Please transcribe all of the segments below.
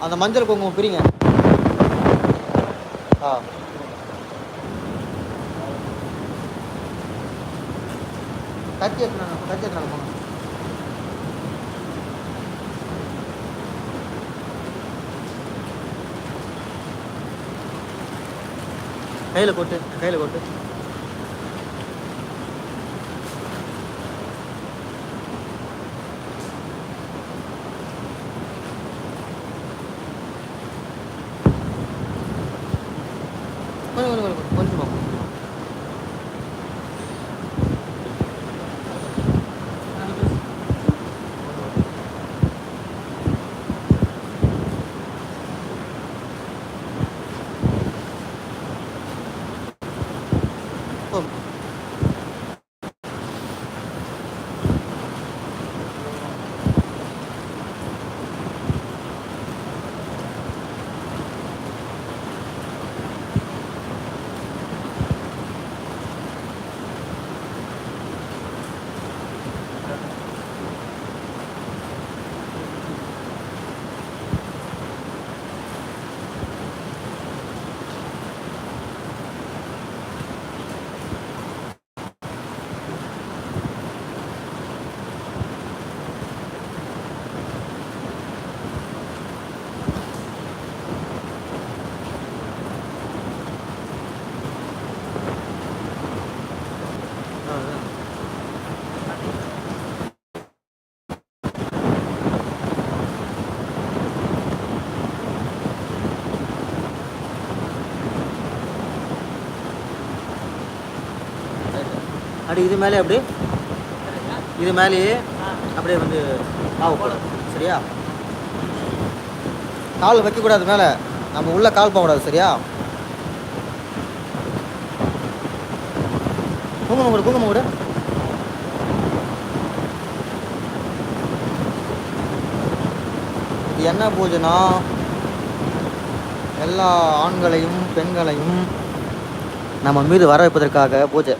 அந்த மஞ்சள் குங்குமம் பிரிங்க. ஆ. கத்தி எத்தனை கத்தி எத்தனை போகணும் கையில் கொட்டு கையில் கொட்டு கொஞ்சம் கொஞ்சம் கொஞ்சம் கொஞ்சம் கொஞ்சம் போம் அவ்வளவுதான். அப்படி இது மேலே அப்படி இது மேலேயே அப்படியே வந்து மாவு போடும் சரியா? கால் வைக்கக்கூடாது மேலே. நம்ம உள்ளே கால் போகக்கூடாது சரியா? குங்குமம் கூட குங்குமம் கூட. இது என்ன பூஜைனா எல்லா ஆண்களையும் பெண்களையும் நம்ம மீது வர வைப்பதற்காக பூஜை.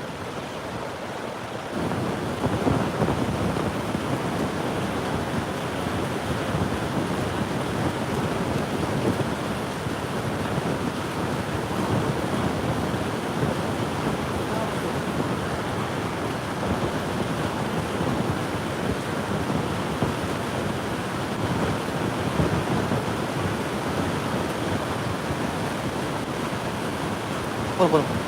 போதும் போதும்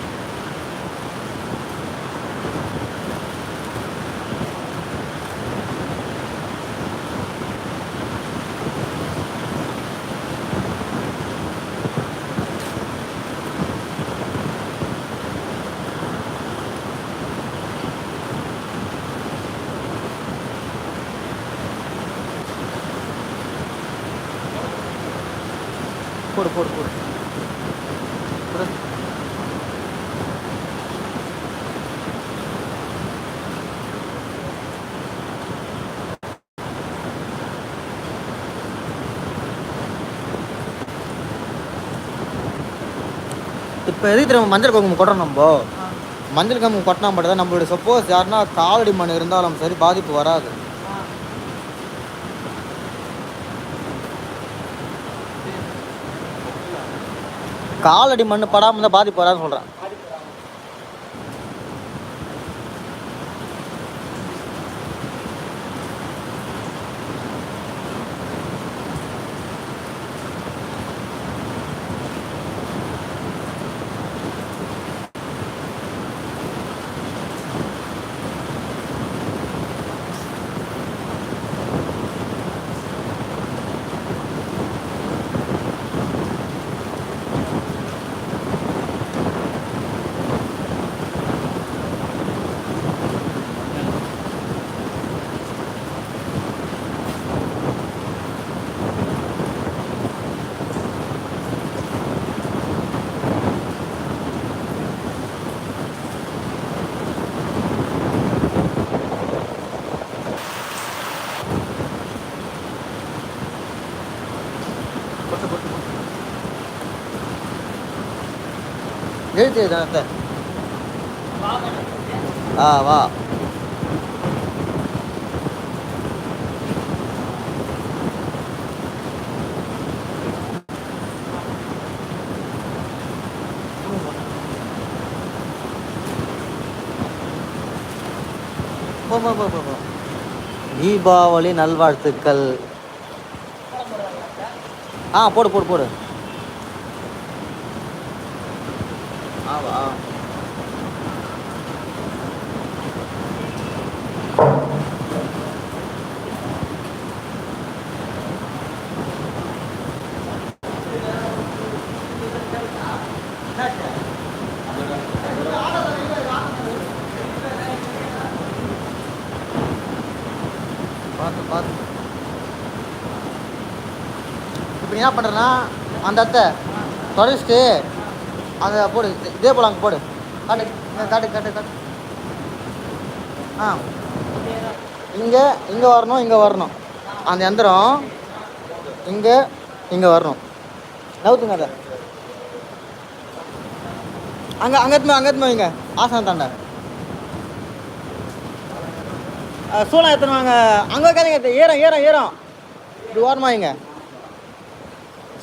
போடு போடு போடு போடு இப்போ எதுக்கு திரும்ப மஞ்சள் குங்குமம் கொட்டுறோம் நம்ம? மஞ்சள் குங்குமம் கொட்டினா மட்டும் தான் நம்மளுடைய சப்போஸ் யாருன்னா காலடி மண் இருந்தாலும் சரி பாதிப்பு வராது. காலடி மண் படாமல் இருந்தால் பாதிப்பு வராதுன்னு சொல்கிறேன் நிறுத்தி நடத்த ஆ வா. தீபாவளி நல்வாழ்த்துக்கள். ஆ போடு போடு போடு. என்ன பண்ணுறேன்னா அந்த அத்தை தொடச்சிட்டு அந்த போடு இதே போல் அங்கே போடு. காட்டு காட்டு காட்டு காட்டு. ஆ. இங்கே இங்கே வரணும் இங்கே வரணும். அந்த எந்திரம் இங்கே இங்கே வரணும். நவுத்துங்க அதை. அங்கே அங்கே எத்துமா வைங்க ஆசனம் தாண்டா. சூளம் எத்தனை வாங்க. அங்கே வைக்காதீங்க ஏறம் ஏறம் ஏறம். இது ஓரமாக வைங்க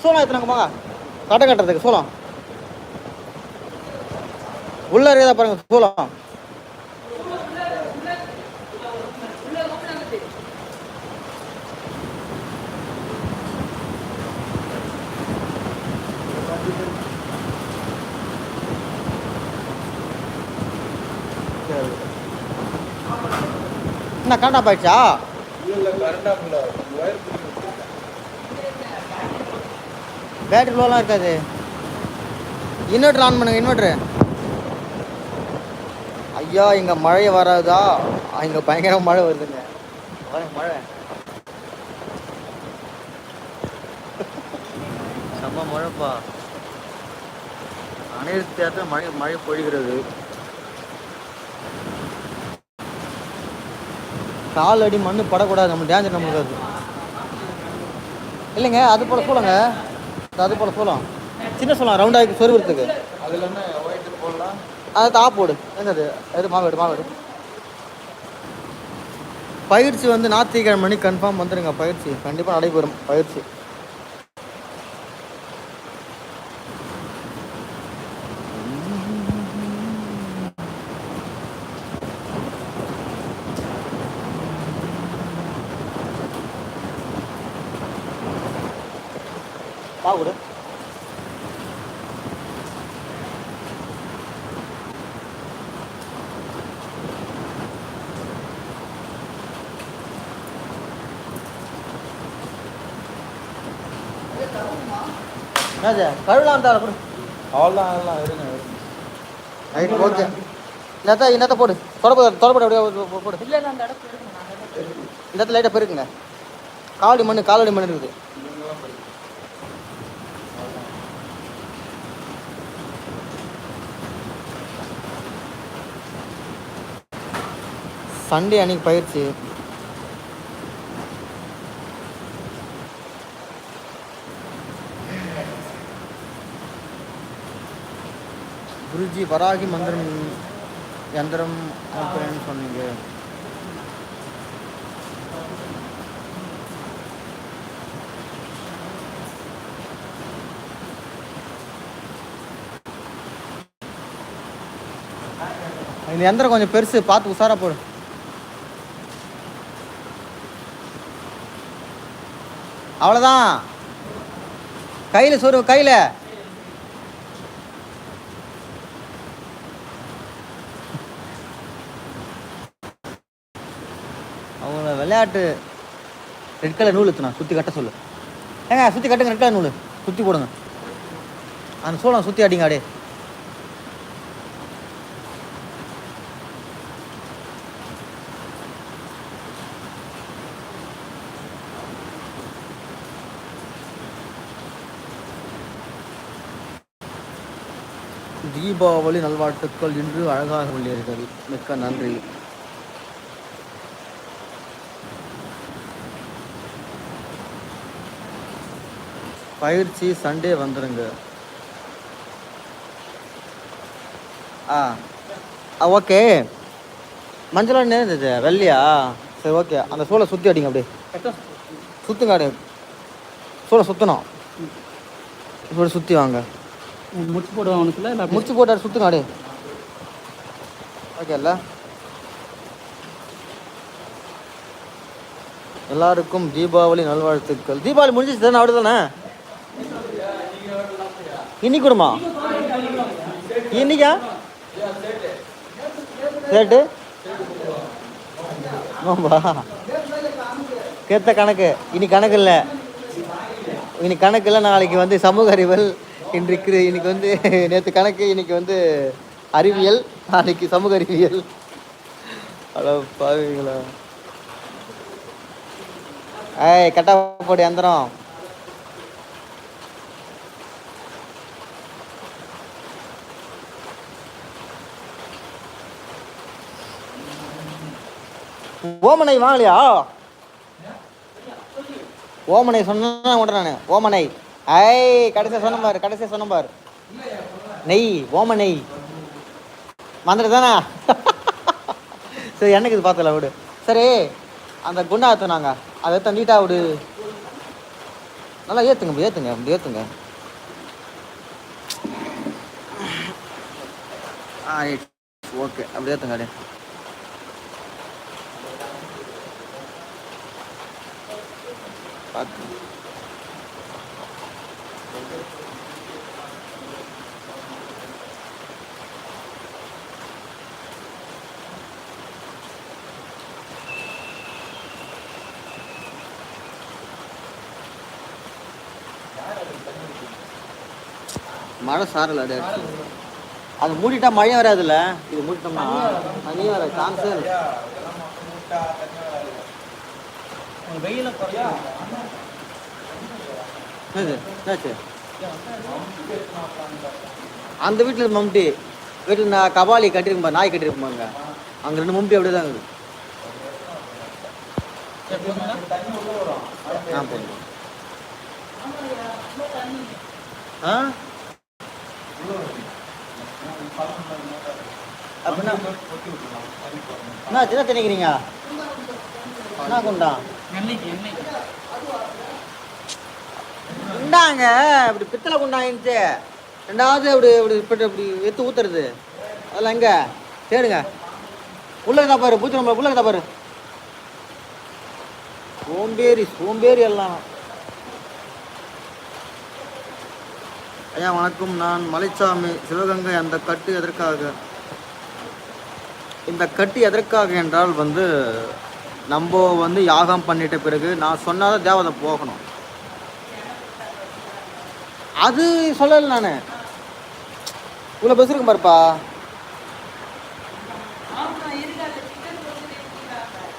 சோளம் எத்தனைங்க போங்க கட்டை கட்டுறதுக்கு சோளம். உள்ள இருக்குதா பாருங்க சோளம். என்ன கரண்டா போயிடுச்சா? பேட்டரி லோலாம் இருக்காது. இன்வெர்டர் ஆன் பண்ணுங்க இன்வெர்டரு ஐயா இங்கே மழை வராதா? இங்கே பயங்கர மழை வருதுங்க. மழை. செம்ம மழைப்பா. அனைத்து இடத்துல மழை மழை பொழிகிறது. கால் அடி மண்ணு படக்கூடாது நம்ம டேஞ்சர் நம்மளுக்கு அது. இல்லைங்க அது போல் சூளங்க அது போல் சோளம் சின்ன சொல்லலாம் ரவுண்டாக இருக்குது சொருவுறதுக்கு அதுல ஒயிட் போடலாம் அது தா போடு அது எது மாவேடு மாவேடு பயிற்சி வந்து ஞாயிற்றுக்கிழமை மணி கன்ஃபார்ம் வந்துடுங்க பயிற்சி. கண்டிப்பாக நடைபெறும் பயிற்சி பா கொடு என்னது? கழுவலாம் தாள கொடு. அவ்வளோதான் அதெல்லாம் இருங்க. ரைட் ஓகே இன்னத்த இன்னத்த போடு. தொடப்பட தொடப்பட அப்படியே போடு. இல்ல அந்த இடத்துல இந்த இடத்துல லைட்டாக பெருக்குங்க. காவடி மண் காலடி மண் இருக்குது. சண்டே அன்னைக்கு பயிற்சி. குருஜி வராகி மந்திரம் யந்திரம் அனுப்புறேன்னு சொன்னீங்க. இந்த யந்திரம் கொஞ்சம் பெருசு பார்த்து உஷாரா போடு. அவ்வளோதான் கையில் சொரு கையில். விளையாட்டு ரெட் கலர் நூல் எத்துனா சுற்றி கட்ட சொல்லு. ஏங்க சுற்றி கட்டுங்க ரெட் கலர் நூல். சுற்றி போடுங்க. அந்த சோளம் சுற்றி அடிங்க அடே. தீபாவளி நல்வாழ்த்துக்கள் இன்று அழகாக உள்ளீர்கள் மிக்க நன்றி. பயிற்சி சண்டே வந்துடுங்க ஆ. ஓகே. மஞ்சள் என்ன இருந்தது வெள்ளையா? சரி ஓகே. அந்த சூளை சுற்றி அடிங்க அப்படியே. சுற்றுங்க அப்படியே. சூளை சுற்றணும் இப்படி சுற்றி வாங்க. முடிச்சு போடுவான் அவனுக்குள்ள இல்லை முடிச்சு போட்டாரு சுத்துங்க அப்படியே. ஓகே இல்ல. எல்லாருக்கும் தீபாவளி நல்வாழ்த்துக்கள். தீபாவளி முடிஞ்சிச்சு தானே அப்படி தானே இன்னைக்கு கூடமா? இன்னைக்கா? சேட்டு? ஆமாம்பா கேத்த கணக்கு. இனி கணக்கு இல்லை. இனி கணக்கு இல்லை. நாளைக்கு வந்து சமூக அறிவியல் இன்றைக்கு இன்னைக்கு வந்து நேற்று கணக்கு இன்னைக்கு வந்து அறிவியல். நாளைக்கு சமூக அறிவியல். அட பாவீங்களா ஏய் கட்டா போடு எந்திரம். ஓமனை வாங்கலையா? ஓமனை சொன்னா கூட நான். ஓமனை. ஐ கடைசியாக சொன்ன பாரு கடைசியாக சொன்ன பாரு. நெய் ஓம நெய் வந்துட்டு தானே சரி என்னைக்கு இது பார்த்தல விடு. சரி அந்த குண்டா ஏற்றுனாங்க அதை ஏற்ற நீட்டாக விடு. நல்லா ஏற்றுங்க இப்படி ஏற்றுங்க அப்படி ஏற்றுங்க ஆ ஓகே அப்படி ஏற்றுங்க அப்படியே. பார்த்து மழை சாரல அது அது மூடிட்டா மழை வராதுல்ல? இது மூடிட்டோம்னா தண்ணியே வர சான்ஸே இல்லை. வெயில குறையா என்னாச்சு? அந்த வீட்டில் மம்டி வீட்டில் நான் கபாலி கட்டியிருக்கும்பா நாய் கட்டியிருக்குமாங்க அங்கே ரெண்டு மம்டி அப்படியே தான் இருக்குது. ஆ போதும் ஆ? அப்படின்னா என்ன திணிக்கிறீங்க என்ன குண்டா? குண்டாங்க. இப்படி பித்தளை குண்டாயின்ட்டு ரெண்டாவது அப்படி இப்படி இப்படி இப்படி எடுத்து ஊத்துறது. அதெல்லாம் எங்க? தேடுங்க. உள்ள இருக்கா பாரு பூச்சி நம்ம உள்ள இருக்கா பாரு. சோம்பேறி சோம்பேறி எல்லாம். ஐயா வணக்கம். நான் மலைச்சாமி சிவகங்கை அந்த கட்டு எதற்காக? இந்த கட்டு எதற்காக என்றால் வந்து நம்ம வந்து யாகம் பண்ணிட்ட பிறகு நான் சொன்னாதான் தேவதை போகணும். அது சொல்லல நான். இவ்வளோ பஸ் இருக்கும் பாருப்பா.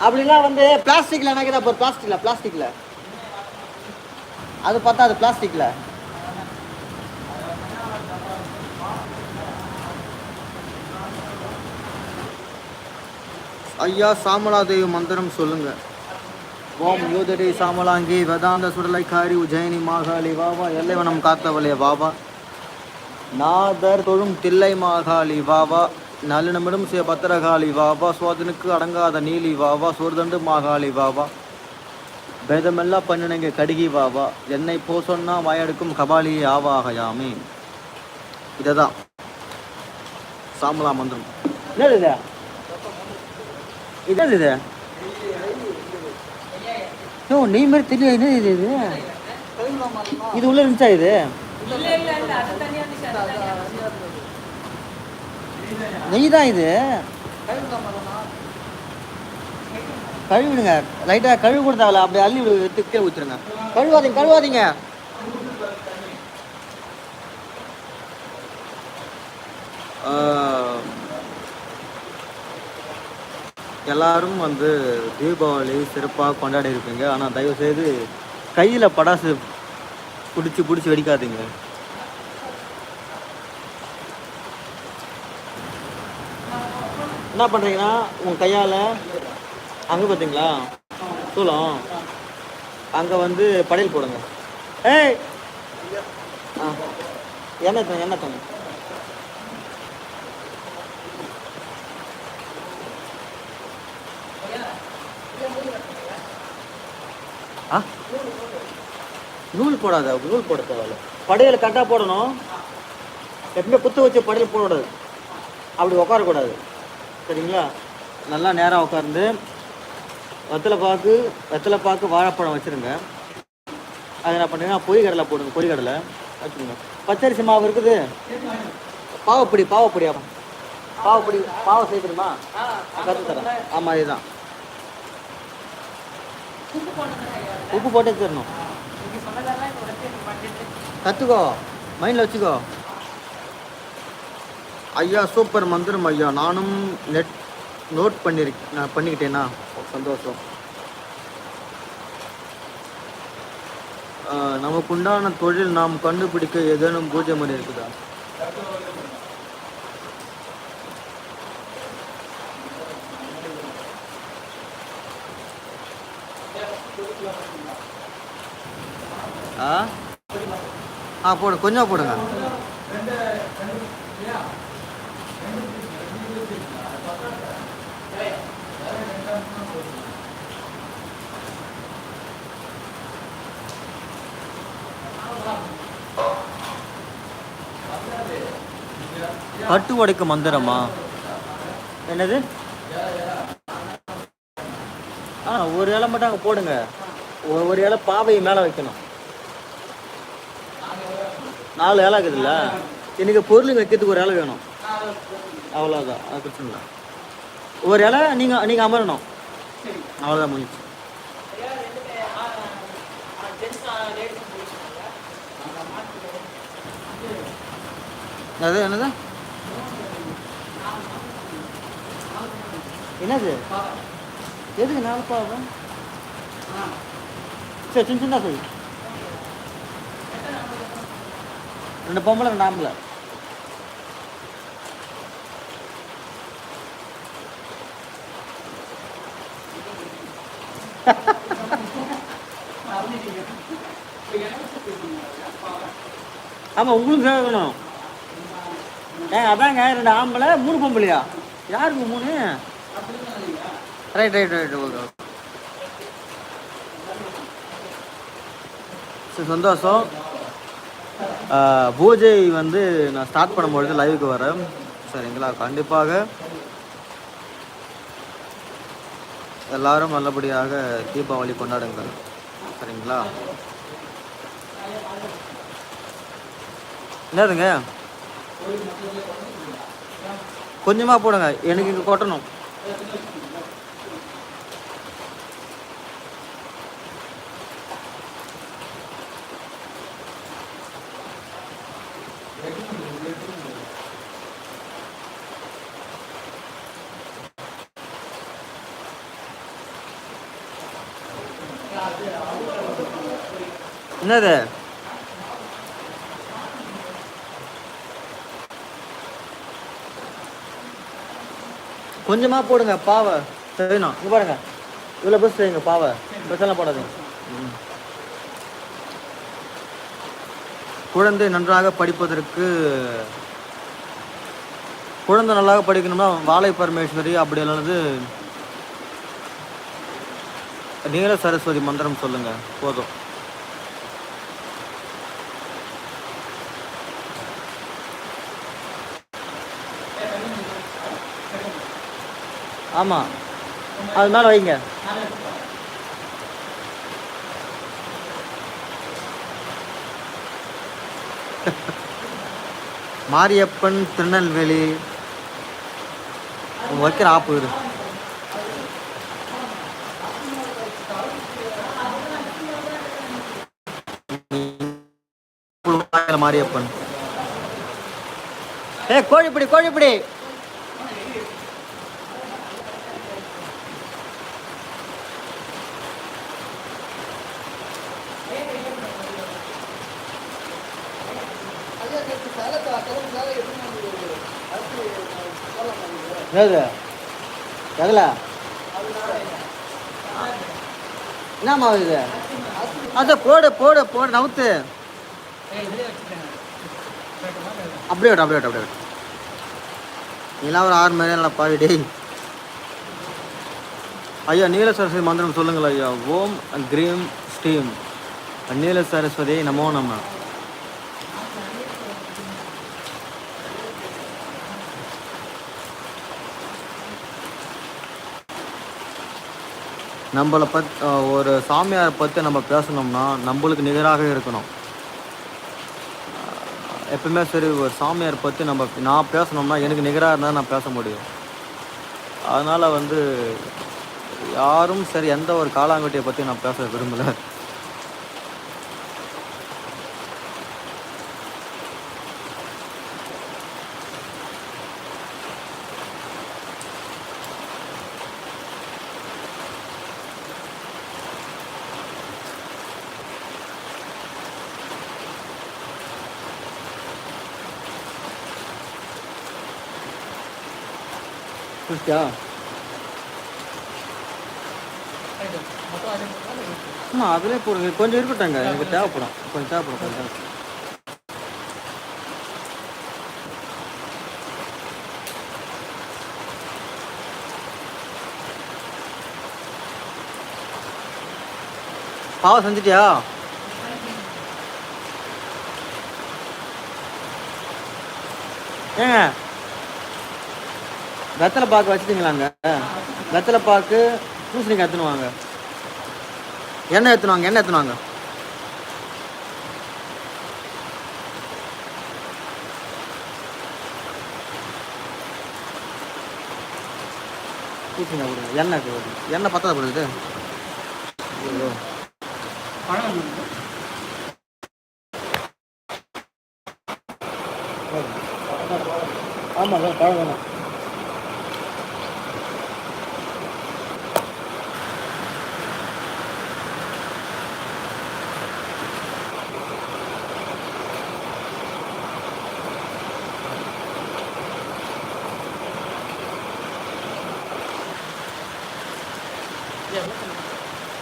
அப்படிலாம் வந்து பிளாஸ்டிக்ல நினைக்கிறா பாரு பிளாஸ்டிக்ல பிளாஸ்டிக்ல அது பார்த்தா அது பிளாஸ்டிக்ல ஐயா சாமலாதேவி மந்திரம் சொல்லுங்கள் ஓம் யூதடி சாமலாங்கி வேதாந்த சுடலைக்காரி உஜயினி மாகாளி வாவா எல்லைவனம் காத்தவளே வாவா. நாதர் தொழும் தில்லை மாகாளி வாவா நல்லினமிடும் சிவ பத்திரகாளி வாவா சோதனுக்கு அடங்காத நீலி வாவா சோர்தண்டு மாகாளி வாவா. பேதமெல்லாம் பண்ணினங்க கடுகி வாவா என்னை போ சொன்னா வாயெடுக்கும் கபாலியே ஆவாகயாமே. இதை தான் சாமலா மந்திரம். இது? இது? இது ஓ நெய் மாதிரி தெரியல என்ன இது இது? இது உள்ள இருந்துச்சா இது நெய் தான் இது. கழுவிடுங்க. லைட்டாக கழுவு கொடுத்தாங்களா அப்படியே அள்ளி விடு எடுத்து கீழே ஊற்றுருங்க கழுவாதீங்க கழுவாதீங்க. ஆ எல்லாரும் வந்து தீபாவளி சிறப்பாக கொண்டாடி இருப்பீங்க ஆனால் தயவுசெய்து கையில் படாசு பிடிச்சி பிடிச்சி வெடிக்காதீங்க. என்ன பண்ணுறீங்கன்னா உங்கள் கையால் அங்கே பார்த்தீங்களா சூளம் அங்கே வந்து படையல் போடுங்க. ஏய்! ஆ என்ன தங்க என்ன தங்க நூல் போடாத நூல் போட தேவையில்ல. படையில் கரெக்டாக போடணும். எப்பவுமே குத்து வச்ச படையில் போடக்கூடாது. அப்படி உட்காரக்கூடாது. சரிங்களா? நல்லா நேராக உட்காந்து வெத்தலை பாக்கு வெத்தலை பாக்கு வாழைப்பழம் வச்சுருங்க. அதை என்ன பண்ணுறீங்கன்னா பொரி கடலை போடுங்க பொரி கடலை வச்சுருங்க பச்சரிசி மாவு இருக்குது? பாவப்பொடி பாவப்பொடியா பாவப்பொடி பாவம் செய்ய தெரியுமா கற்று தரேன் ஆமாம் இதுதான் உப்பு போட்டு தரணும் நீங்கள் சொன்னதெல்லாம் இப்போ வச்சு எனக்கு பண்ணிட்டு கற்றுக்கோ மைண்டில் வச்சுக்கோ. ஐயா சூப்பர் மந்திரம் ஐயா. நானும் நெட் நோட் பண்ணிருக் நான் பண்ணிக்கிட்டேன்னா சந்தோஷம். நமக்கு நமக்குண்டான தொழில் நாம் கண்டுபிடிக்க ஏதேனும் பூஜை முறை இருக்குதா? ஆ? ஆ போடு கொஞ்சம் போடுங்க. கட்டு உடைக்க மந்திரமா? என்னது? ஆ ஒரு இலை மட்டும் அங்கே போடுங்க. ஒரு- ஒரு இலை பாவையை மேலே வைக்கணும். நாலு இலை இருக்குதுல்ல எனக்கு பொருள் வைக்கிறதுக்கு ஒரு இலை வேணும். அவ்வளோதான் அது பிரச்சனை இல்லை. ஒரு இலை நீங்கள் நீங்கள் அமரணும். அவ்வளோதான் முடிஞ்சு. அது என்னது? என்னது? எதுக்கு நாலு பாவம்? சரி சின்ன சின்ன சொல்லு. ரெண்டு பொம்பளை ரெண்டு ஆம்பளை. ஆமாம் உங்களுக்கு சேர்க்கணும் ஏங்க அதாங்க ரெண்டு ஆம்பளை மூணு பொம்பளையா? யாருக்கு மூணு? ரைட் ரைட் ரைட் ஓகே சரி சந்தோஷம். பூஜை வந்து நான் ஸ்டார்ட் பண்ணும்பொழுது லைவுக்கு வரேன் சரிங்களா? கண்டிப்பாக எல்லாரும் நல்லபடியாக தீபாவளி கொண்டாடுங்கள். சரிங்களா? என்னதுங்க? கொஞ்சமாக போடுங்க. எனக்கு இங்கே கொட்டணும். என்னது? கொஞ்சமாக போடுங்க பாவை. சரிண்ணா இங்கே பாருங்க. இவ்வளோ பஸ் செய்யுங்க பாவை. பிரச்சனை போடாதீங்க. குழந்தை நன்றாக படிப்பதற்கு குழந்தை நல்லா படிக்கணும்னா வாழை பரமேஸ்வரி அப்படி அல்லது நீல சரஸ்வதி மந்திரம் சொல்லுங்கள் போதும். ஆமாம் அது மேலே வைங்க. மாரியப்பன் திருநெல்வேலி. உங்க வைக்கிற ஆப்பு இது. மாரியப்பன். ஏ கோழிப்பிடி கோழிப்பிடி. என்னது எதில் என்ன மாவு இது? அத போடு போடு போடு நவுத்து. அப்படியே விட்டு அப்படியே விட்டு அப்படியே விட்டு நீலாம் ஒரு ஆறு மணி நல்லா பாவி டேய். ஐயா நீல சரஸ்வதி மந்திரம் சொல்லுங்கள் ஐயா. ஓம் கிரீம் ஸ்டீம் நீல சரஸ்வதி நமோ நம்ம நம்மளை பத் ஒரு சாமியாரை பற்றி நம்ம பேசணும்னா நம்மளுக்கு நிகராக இருக்கணும். எப்பவுமே சரி ஒரு சாமியார் பற்றி நம்ம நான் பேசணும்னா எனக்கு நிகராக இருந்தால் நான் பேச முடியும். அதனால் வந்து யாரும் சரி எந்த ஒரு காலாங்கட்டியை பற்றி நான் பேச விரும்பலை. புரிச்சா மொத்தம் ஆமாம் அதிலே போடுங்க. கொஞ்சம் இருக்கட்டும்ங்க. எனக்கு தேவைப்படும். கொஞ்சம் தேவைப்படும் கொஞ்சம் தேவைப்படும். பாவம் செஞ்சிட்டியா? ஏங்க? வெத்தலை பாக்கு வச்சுட்டீங்களாங்க? வெத்தலை பாக்கு பூசணிக்காய் எடுத்துன்னு வாங்க எண்ணெய் எடுத்துனாங்க எண்ணெய் எடுத்துனாங்க பூசணிக்காய் கொடுங்க எண்ணெய் கொடுங்க எண்ணெய் பத்தாத கொடுக்குது ஆமாம் பழம் வேணும்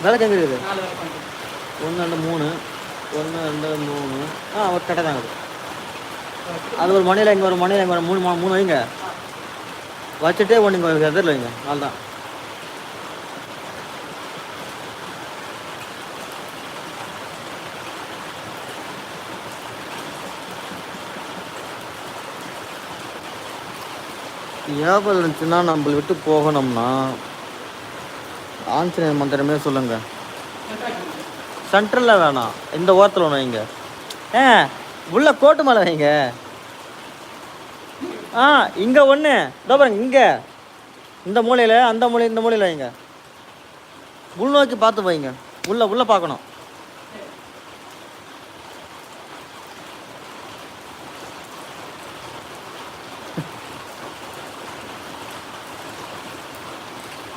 விலை கம்மி இருக்குது? ஒன்று ரெண்டு மூணு. ஒன்று ரெண்டு மூணு. ஆ ஒரு கட்டை தாங்க அது அது ஒரு மணியில் இங்கே ஒரு மணியில் இங்கே ஒரு மூணு மூணு வைங்க. வச்சுட்டே ஒன்று இங்கே எதிரில் வைங்க. அவ்வளோதான் ஞாபகம் இருந்துச்சுன்னா நம்மளை விட்டு போகணும்னா ஆஞ்சநேயர் மந்திரமே சொல்லுங்க. சென்ட்ரலில் வேணாம் இந்த ஓரத்தில் ஒன்று வைங்க. ஏ உள்ள கோட்டு மேலே வைங்க. ஆ இங்கே ஒன்று இதோ பாருங்க இங்கே. இந்த மூலையில் அந்த மூலை இந்த மூலையில் வைங்க. உள்நோக்கி பார்த்து வைங்க. உள்ள உள்ள பார்க்கணும்.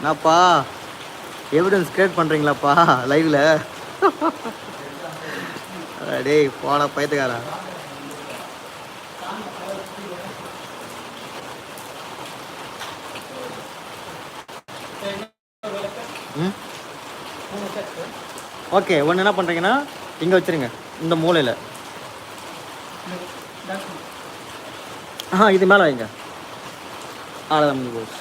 என்னப்பா? எவிடன்ஸ் கிரியேட் பண்ணுறீங்களாப்பா லைவில் டேய் போன பயத்துக்காரா ம்? ஓகே ஒன்று என்ன பண்ணுறீங்கன்னா இங்கே வச்சுருங்க இந்த மூலையில். ஆ இது மேலே வைங்க. அவ்வளோதான் முடிஞ்சு போச்சு.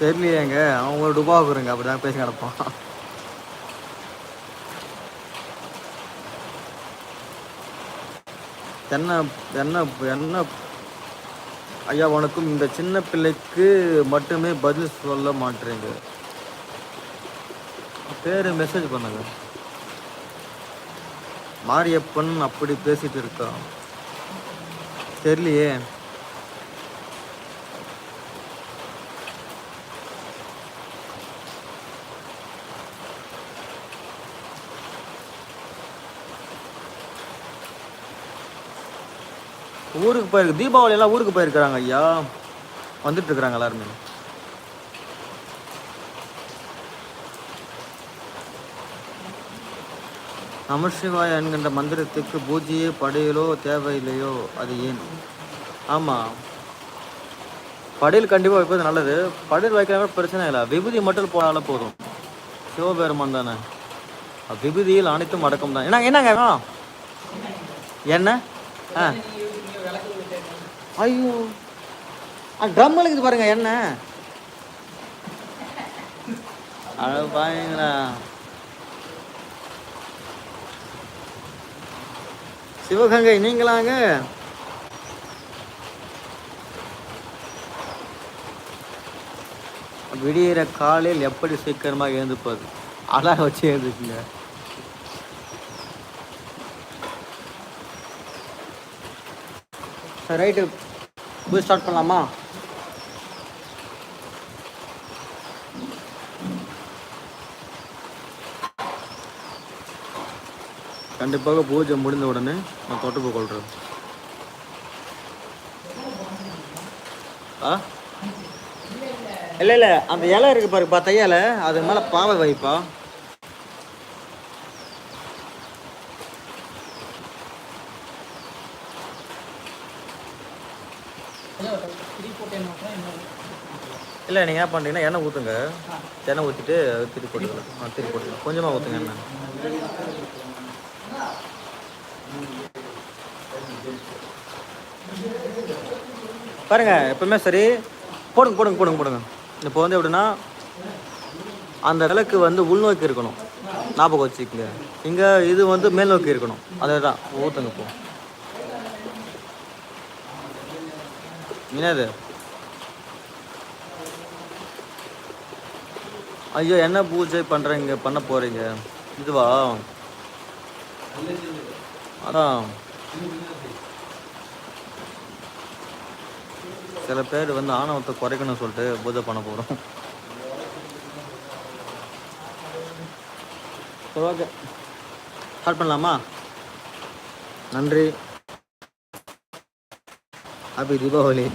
தெரியலையேங்க. அவங்க டுபா கொடுங்க அப்படி தான் பேசி கிடப்பான் என்ன என்ன என்ன ஐயா உனக்கும் இந்த சின்ன பிள்ளைக்கு மட்டுமே பதில் சொல்ல மாட்டேங்க பேர் மெசேஜ் பண்ணுங்க. மாரியப்பன் அப்படி பேசிட்டு இருக்கான் தெரியலையே. ஊருக்கு போயிருக்கு. தீபாவளி எல்லாம் ஊருக்கு போயிருக்கிறாங்க ஐயா. வந்துட்டு இருக்கிறாங்க எல்லாருமே. நமசிவாய என்கின்ற மந்திரத்துக்கு பூஜையே படையலோ தேவையில்லையோ அது ஏன்? ஆமாம் படையல் கண்டிப்பாக வைப்பது நல்லது. படையல் வைக்கிறாங்க பிரச்சனை இல்லை. விபூதி மட்டும் போனாலும் போதும். சிவபெருமான் தானே. விபூதியில் அனைத்தும் அடக்கம் தான் என்ன என்னங்க? என்ன? ஆ. ஐயோ. ட்ரம் இருக்குது பாருங்க என்ன? அட பாருங்களா சிவகங்கை நீங்களாங்க? விடியிற காலையில் எப்படி சீக்கிரமாக எழுந்துப்பது? அலாரம் வச்சு எழுந்துக்குங்க. ரைட்டு போய் ஸ்டார்ட் பண்ணலாமா கண்டிப்பாக பூஜை முடிந்த உடனே நான் தொட்டு கொள்றேன். ஆ? இல்லை இல்லை அந்த இலை இருக்கு பாருப்பா தையலை அது மேலே பாவை வைப்பா. இல்லை நீங்கள் என்ன பண்ணுறீங்கன்னா எண்ணெய் ஊற்றுங்க எண்ணெய் ஊற்றிட்டு திருப்பி போட்டுக்கலாம். ஆ திருப்பி போட்டுக்கலாம். கொஞ்சமாக ஊற்றுங்க எண்ணெய். பாருங்க எப்பவுமே சரி. போடுங்க போடுங்க போடுங்க போடுங்க. இப்போ வந்து எப்படின்னா அந்த விளக்கு வந்து உள்நோக்கி இருக்கணும். ஞாபகம் வச்சுக்கங்க. இங்கே இது வந்து மேல் நோக்கி இருக்கணும். அதே தான் ஊற்றுங்க போ என்னது? ஐயோ என்ன பூஜை பண்ணுறீங்க பண்ண போகிறீங்க இதுவா? அதான். சில பேர் வந்து ஆணவத்தை குறைக்கணும்னு சொல்லிட்டு பூஜை பண்ண போகிறோம் சரி ஓகே. ஸ்டார்ட் பண்ணலாமா? நன்றி. ஹாப்பி தீபாவளி